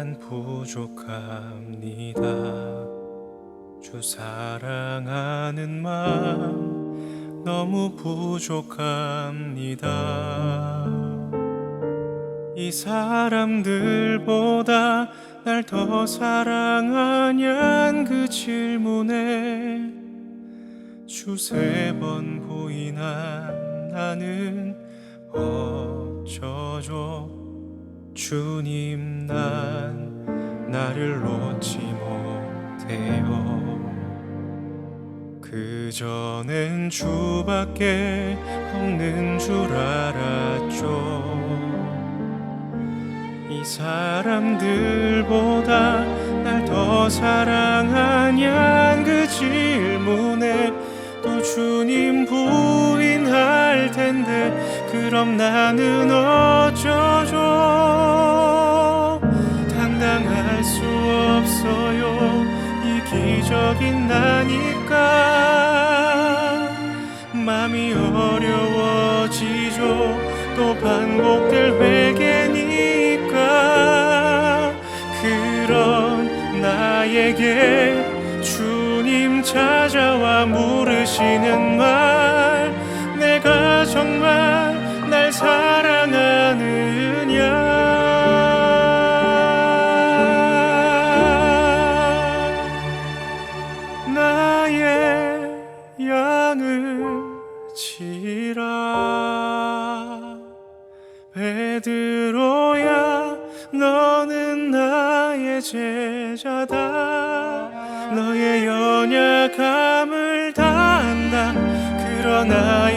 난 부족합니다. 주 사랑하는 마음 너무 부족합니다. 이 사람들보다 날 더 사랑하냔 그 질문에 주세 번 부인한 나는 어쩌죠 주님 난 나를 놓지 못해요. 그전엔 주밖에 없는 줄 알았죠. 이 사람들보다 날 더 사랑하냔 그 질문에 또 주님 부인할 텐데 그럼 나는 어쩌죠? 당당할 수 없어요. 이 기적인 나니까 마음이 어려워지죠. 또 반복될 회개니까 그런 나에게 주님 찾아와 물으시는 말 내가 정말 날 사랑하느냐? 나의 양을 치라. 베드로야 너는 나의 제자다. 너의 연약함을 다 안다. 그러나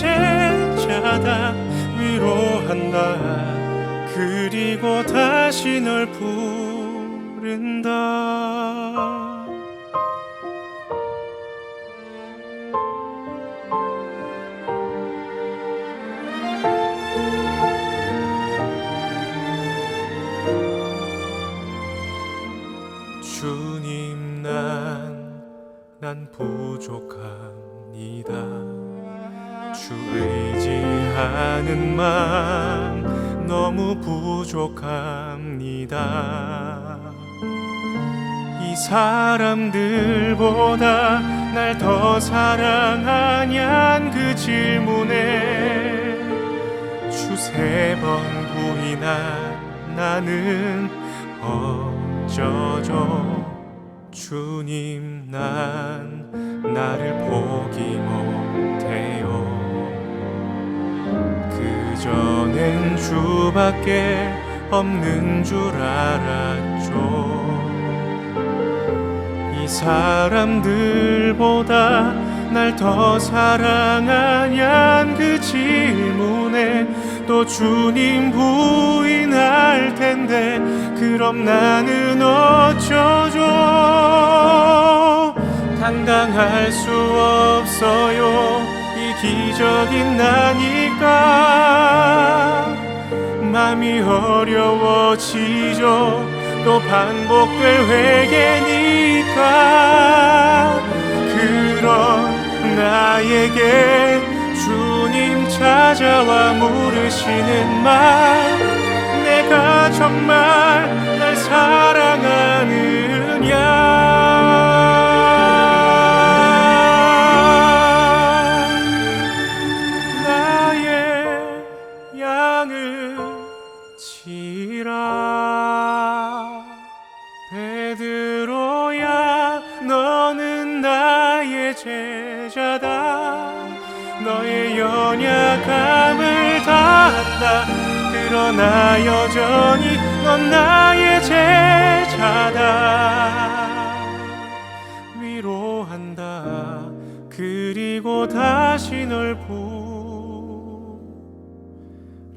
제자다 위로한다. 그리고 다시 널 부른다. 주님 난, 난 부족합니다 주 의지하는 마음 너무 부족합니다. 이 사람들보다 날 더 사랑하냔 그 질문에 주 세 번 부인한 나는 어쩌죠? 주님 난 나를 포기 못 그전엔 주밖에 없는 줄 알았죠. 이 사람들보다 날 더 사랑하냔 그 질문에 또 주님 부인할 텐데 그럼 나는 어쩌죠? 당당할 수 없어요. 이 기적인 나니까 맘이 어려워지죠. 또 반복될 회개니까 그런 나에게 주님 찾아와 물으시는 말 내가 정말 날 사랑하느냐 치라. 베드로야 너는 나의 제자다. 너의 연약함을 다 안다. 그러나 여전히 넌 나의 제자다. 위로한다. 그리고 다시 널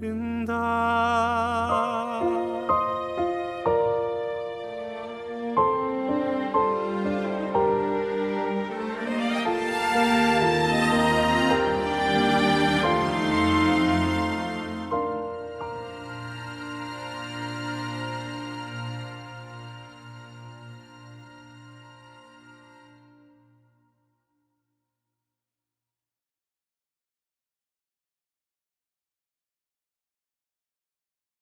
부른다